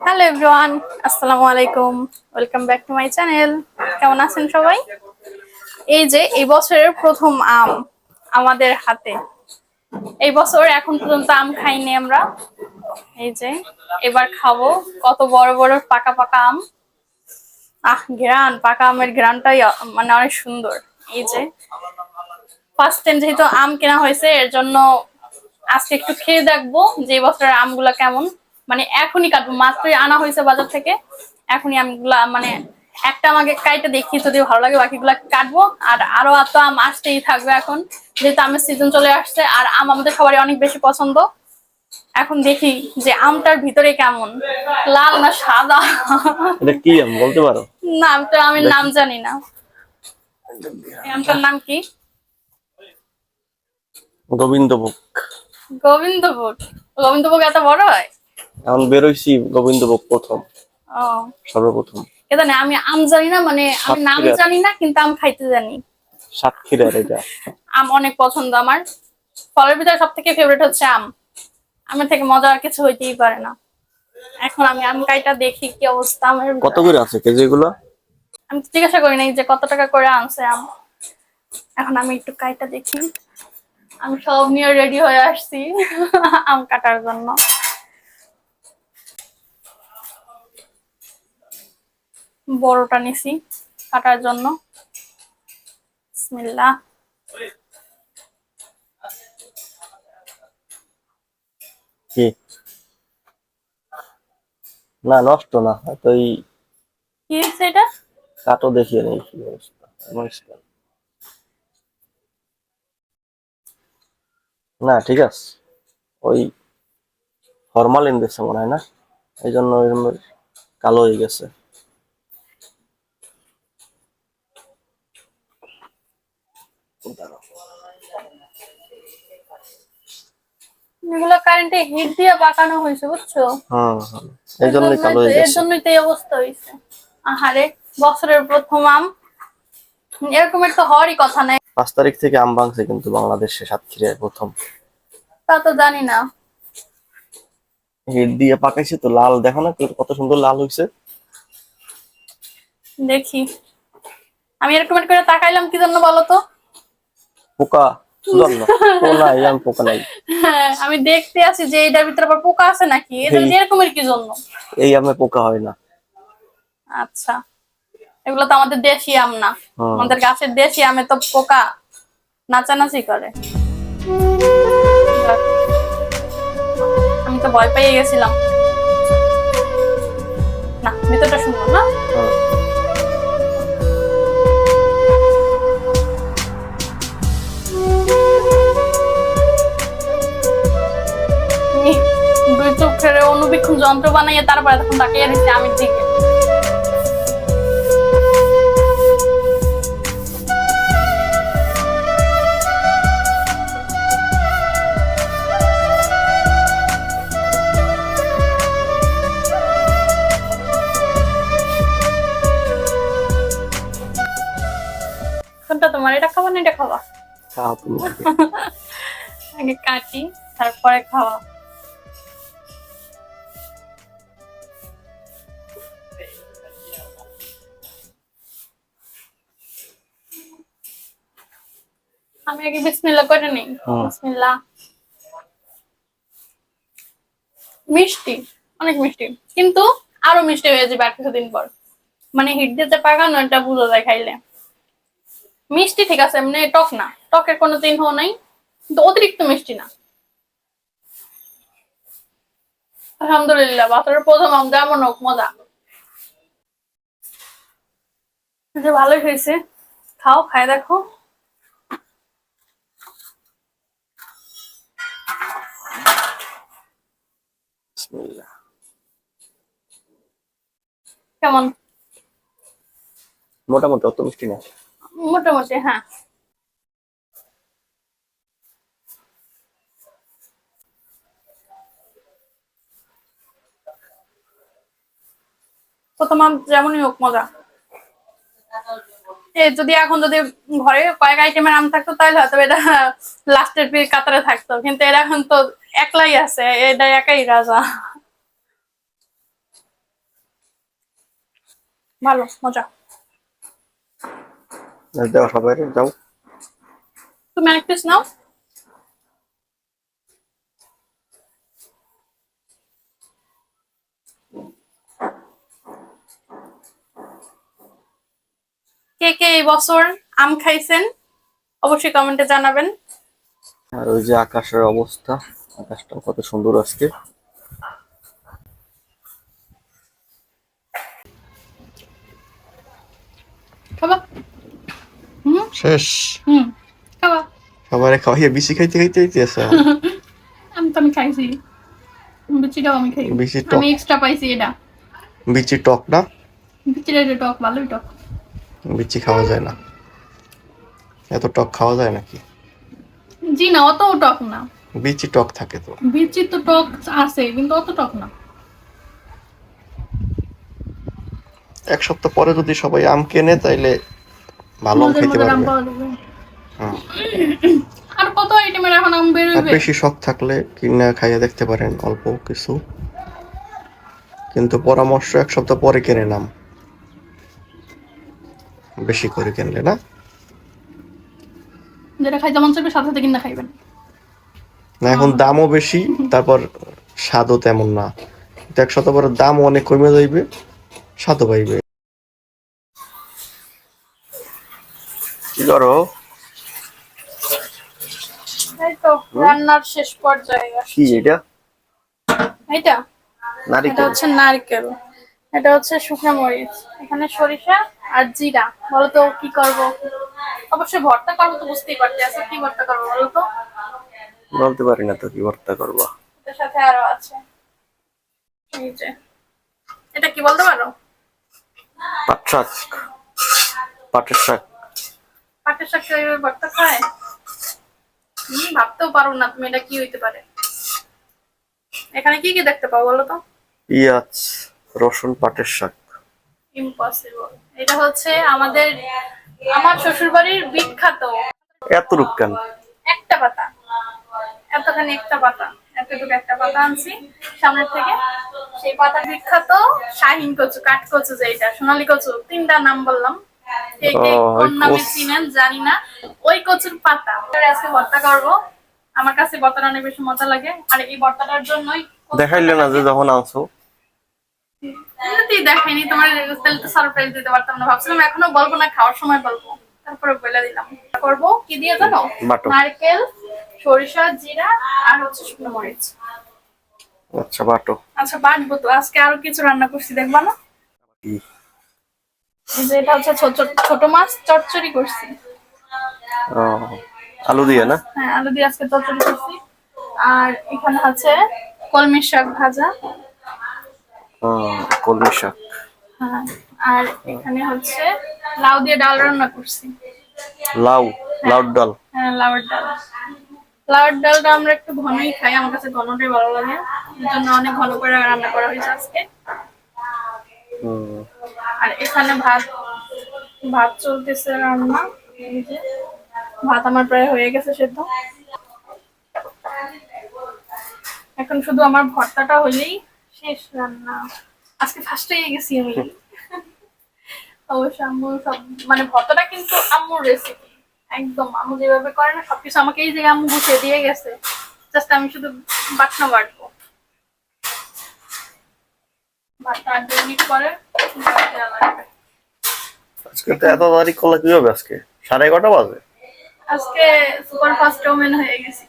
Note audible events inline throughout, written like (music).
Hello everyone আসসালামু আলাইকুম welcome back to my channel কেমন আছেন সবাই? এই যে, এই বছরের প্রথম আম আমাদের হাতে। এই বছর এখন পর্যন্ত আম খাইনি আমরা। এই যে, এবার খাব। কত বড় বড় পাকা পাকা আম। আহ, ঘ্রাণ, পাকা আমের ঘ্রাণটাই আ- মানে অনেক সুন্দর। এই যে ফার্স্ট টাইম যেহেতু আম কেনা হয়েছে, এর জন্য আজকে একটু খেয়ে দেখব যে এই বছরের আমগুলা কেমন। মানে এখনই কাটবো। মাত্রই আনা হয়েছে বাজার থেকে। এখনই আমগুলা মানে একটা আমাকে কাইটা দেখি যদি ভালো লাগে বাকিগুলা কাটবো। আর আরও এত আম আসতেই থাকবে এখন। যেহেতু আমের সিজন চলে আসছে আর আম আমাদের সবারই অনেক বেশি পছন্দ। এখন দেখি যে আমটার ভিতরে কেমন। লাল না সাদা? এটা কি আম? বলতে পারো। না আমি তো আমি নাম জানি না। আমটার নাম কি? গোবিন্দভোগ। গোবিন্দভোগ। গোবিন্দভোগ এত বড় হয়? এখন বেরোইছি গোবিন্দভোগ প্রথম। সর্বপ্রথম। এটা না আমি আম জানি না মানে আমি নাম জানি না কিন্তু আম খাইতে জানি। সাতক্ষীরার এটা। (laughs) আম অনেক পছন্দ আমার। ফলের ভিতরে সব থেকে ফেভারিট হচ্ছে আম। আমের থেকে মজা আর কিছু হইতেই পারে না। এখন আমি আম কাইটা দেখি কি অবস্থা আমের। কত করে আছে কেজি আমি জিজ্ঞাসা করি নাই যে কত টাকা করে আনছে আম। এখন আমি একটু কাইটা দেখি। আমি সব নিয়ে রেডি হয়ে আসছি (laughs) আম কাটার জন্য। বড়টা নিছি কাটার জন্য। কি? না নষ্ট না হয়তো এই কি হচ্ছে এটা? কাটো দেখিয়ে নেই কি অবস্থা। না ঠিক আছে। ওই ফরমালিন দিচ্ছে মনে হয় না? এই জন্য কালো হয়ে গেছে। এগুলো কারেন্টে হিট দিয়ে পাকানো হয়েছে বুঝছ? হ্যাঁ হ্যাঁ। এই জন্যই কালো হয়ে গেছে। জন্যই তো এই অবস্থা হয়েছে। আহারে বছরের প্রথম আম। এরকমের তো হওয়ারই কথা নাই। পাঁচ তারিখ থেকে আম ভাঙছে কিন্তু বাংলাদেশে সাতক্ষীরায় প্রথম। তা তো জানি না। হিট দিয়ে পাকাইছে তো লাল। দেখো না কত সুন্দর লাল হয়েছে। দেখি। আমি এরকমের করে তাকাইলাম কি জন্য বলো তো? পোকা নাই হ্যাঁ, আমি দেখতে আছি যে এটার ভিতরে আবার পোকা আছে নাকি? এটা এই- এরকমের কি জন্য? এই আমে পোকা হয় না। আচ্ছা। এগুলো তো আমাদের দেশি আম না। আমাদের গাছের দেশি আমে তো পোকা নাচানাচি করে। আমি তো ভয় পেয়ে গেছিলাম। না ভিতরটা সুন্দর না? চোখের অনুবীক্ষণ যন্ত্র বানাইয়ে তারপরে তখন তাকিয়ে দিচ্ছি আমি দিকে। কোনটা তোমার এটা খাবা না এটা খাবা? খাও তুমি। আগে কাটি তারপরে খাওয়া। আমি আগে বিসমিল্লাহ করে নিই। বিসমিল্লাহ। মিষ্টি অনেক মিষ্টি। কিন্তু আরও মিষ্টি হয়ে যাবে আর কিছুদিন পর। মানে হিট দিতে পাকানো এটা বুঝা যায় খাইলে। মিষ্টি ঠিক আছে এমনি টক না। টকের কোনো চিহ্ন নাই। কিন্তু অতিরিক্ত মিষ্টি না। আলহামদুলিল্লাহ বাসার প্রথম আম যেমন হোক মজা। ভালোই হয়েছে। খাও খাই দেখো। বিসমিল্লাহ। কেমন? মোটামুটি অত মিষ্টি না। মোটামুটি হ্যাঁ। প্রথম যেমনই হোক মজা। এ যদি এখন যদি ঘরে কয়েক আইটেমের আম থাকতো তাহলে হয়তো এটা লাস্টের কাতারে থাকতো। কিন্তু এরা এখন তো একলাই আছে এটা একাই রাজা। ভালো মজা। তুমি কে কে এই বছর আম খাইছেন? অবশ্যই কমেন্টে জানাবেন। আর ওই যে আকাশের অবস্থা। আকাশটা কত সুন্দর আজকে। শেষ। হুম। খাবা? সবারে খাওয়াইয়া বেশি খাইতে খাইতে হইতেছে (laughs) আমি তো আমি খাইছি। বিচিটাও আমি খাই বিচি টক। আমি এক্সট্রা পাইছি এটা। বিচি টক না? বিচিটা এটা টক ভালোই টক। বিচি খাওয়া যায় না। এত টক খাওয়া যায় নাকি? জি না অত টক না। বিচি টক থাকে তো। বিচি তো টক আছে কিন্তু অত টক না। এক সপ্তাহ পরে যদি সবাই আম কেনে তাইলে ভালো আম খেতে পারবে। হ্যাঁ। আর কত আইটেমের এখন আম বের হইবে বেশি শখ থাকলে কিনা খাইয়া দেখতে পারেন অল্প কিছু। কিন্তু পরামর্শ এক সপ্তাহ পরে কিনে নাম বেশি করে কিনলে না? যেটা খাইতে মন চাইবে সাথে সাথে কিনা খাইবেন। না এখন দামও বেশি তারপর স্বাদও তেমন না। এক পরে দাম অনেক কমে যাইবে স্বাদও পাইবে কি করো? রান্নার শেষ পর্যায়ে কি এটা এটা? এটা নারিকেল। হচ্ছে নারকেল। এটা হচ্ছে শুকনো মরিচ। এখানে সরিষা আর জিরা। বলো তো কি করব? অবশ্যই ভর্তা করব তো বুঝতেই পারছি আচ্ছা কি ভর্তা করব বলো তো? বলতে পারি না তো কি ভর্তা করবা। এটার সাথে আরও আছে। এই যে। এটা কি বলতে পারো? পাট শাক পাটের শাক। পাটের শাক এইভাবে ভর্তা খায়? হম ভাবতেও পারো না তুমি এটা কি হইতে পারে। এখানে কি কি দেখতে পাও বলো তো? পিঁয়াজ রসুন পাটের শাক। ইম্পসিবল এটা হচ্ছে আমাদের আমার শ্বশুর বাড়ির বিখ্যাত। এত রূপ কেন একটা পাতা। এতখানি একটা পাতা এতটুকু একটা পাতা আনছি সামনের থেকে। সেই পাতা বিখ্যাত শাহিন কচু কাঠ কচু যেটা সোনালী কচু তিনটা নাম বললাম। কে কে কোন নামে চিনেন জানি না। ওই কচুর পাতা। আজকে ভর্তা করব। আমার কাছে অনেক বেশি মজা লাগে। আর এই জন্যই কচু দেখাইলে না যে যখন আনছো? দেখাইনি তোমার তাহলে তো সারপ্রাইজ দিতে পারতাম না। ভাবছিলাম এখনও বলব না খাওয়ার সময় বলব। তারপরে বলে দিলাম। করব। কি দিয়ে জানো? নারকেল সরিষা জিরা আর হচ্ছে শুকনো মরিচ। আচ্ছা বাটো। আচ্ছা বাটবো তো। আজকে আরও কিছু রান্না করছি দেখবা না? এই যে এটা হচ্ছে ছোট ছোট মাছ চচ্চড়ি করছি। আলু দিয়ে না? হ্যাঁ আলু দিয়ে আজকে চচ্চড়ি করছি। আর এখানে আছে কলমি শাক ভাজা। কলমি শাক। হ্যাঁ আর এখানে হচ্ছে লাউ দিয়ে ডাল রান্না করছি। লাউ লাউ ডাল। হ্যাঁ লাউয়ের ডাল। লাউয়ের ডালটা আমরা একটু ঘনই খাই আমার কাছে ঘনটাই ভালো লাগে। এর জন্য অনেক ঘন করে রান্না করা হয়েছে আজকে। আর এখানে ভাত ভাত চলতেছে রান্না। ভাত আমার প্রায় হয়ে গেছে সেদ্ধ। এখন শুধু আমার ভর্তাটা হইলেই শেষ রান্না। আজকে ফার্স্ট হয়ে গেছি আমি। (laughs) অবশ্য আম্মু সব মানে ভর্তাটা কিন্তু আম্মুর রেসিপি একদম আম্মু যেভাবে করে না সবকিছু আমাকে এই জায়গায় আম্মু গুছিয়ে দিয়ে গেছে। জাস্ট আমি শুধু বাটনা বাটবো। ভাতটা আট মিনিট পরে লাগবে। আজকে তো এত তারিখ করলে কি হবে আজকে? সাড়ে এগারোটা বাজে। আজকে সুপার ফাস্ট ওমেন হয়ে গেছি।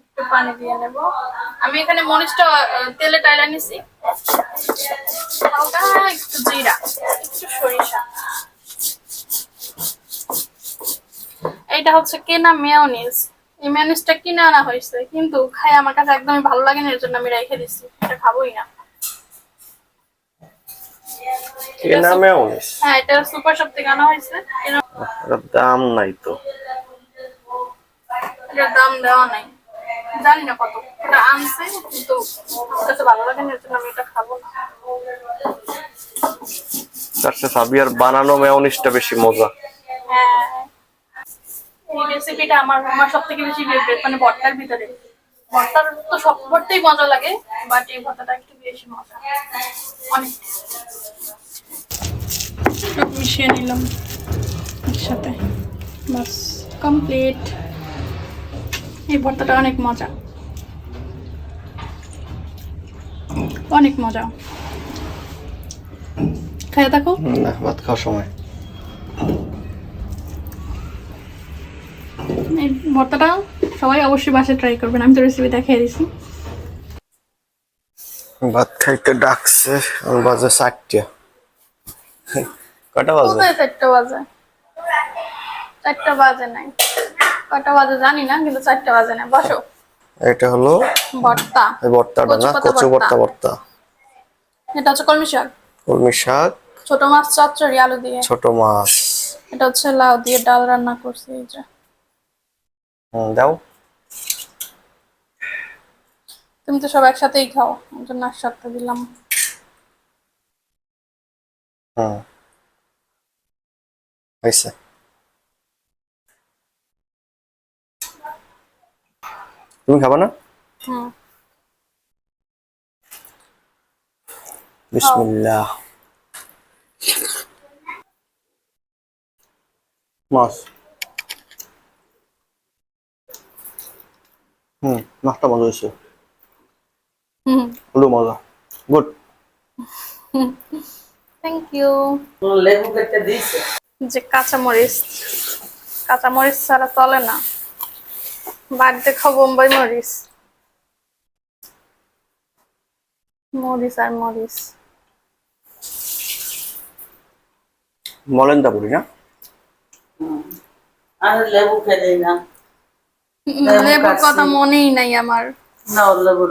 একটু পানি দিয়ে নেব। আমি এখানে মরিচটা তেলে টাইলা নিছি। হালকা একটু জিরা একটু সরিষা। এইটা হচ্ছে কেনা মেয়নিজ এই মেয়নিজটা কিনে আনা হয়েছে কিন্তু খাই আমার কাছে একদমই ভালো লাগে না এর জন্য আমি রেখে দিচ্ছি এটা খাবোই না। কে নামে উনিশ হ্যাঁ এটা সুপার শপ থেকে আনা হয়েছে। এর- দাম নাই তো। এটার দাম দেওয়া নাই। জানি না কত। এটা আনছে কিন্তু আমার কাছে ভালো লাগে না এর জন্য আমি এটা খাব না। তার সাথে সাবিয়ার বানানো মেয়নিসটা বেশি মজা। রেসিপিটা আমার আমার সব থেকে বেশি ফেভারিট মানে ভর্তার ভিতরে। ভর্তার তো সব ভর্তাই মজা লাগে বাট এই ভর্তাটা একটু বেশি মজা। অনেক। মিশিয়ে নিলাম একসাথে। বাস কমপ্লিট এই ভর্তাটা অনেক মজা। অনেক মজা। খাইয়ে দেখো। না ভাত খাওয়ার সময়। ভর্তাটা সবাই অবশ্যই বাসায় ট্রাই করবেন। আমি তো রেসিপি দেখিয়ে দিছি। ভাত খাইতে ডাকছে আমার বাজে চারটা। কটা বাজে? চারটা বাজে? চারটা বাজে নাই। কটা বাজে জানি না কিন্তু চারটা বাজে না বসো। এটা হলো ভর্তা। এই ভর্তাটা না কচু ভর্তা। ভর্তা। এটা হচ্ছে কলমি শাক। কলমি শাক। ছোট মাছ চচ্চড়ি আলু দিয়ে। ছোট মাছ। এটা হচ্ছে লাউ দিয়ে ডাল রান্না করছি এই যে। দাও। তুমি তো সব একসাথেই খাও জন্য একসাথে দিলাম। হুম। হয়েছে। তুমি খাবা না? হুম। বিসমিল্লাহ। মাছ। হুম মাছটা মজা হয়েছে। হুম। হলো মজা। গুড থ্যাংক ইউ লেবু কেটে দিয়েছে। যে কাঁচামরিচ। কাঁচামরিচ ছাড়া চলে না। বাড়িতে খাও বোম্বাই মরিচ। মরিচ আর মরিচ। মলেন্দা বলি না? আর লেবু খেয়ে না। লেবুর কথা মনেই নাই আমার। না লেবু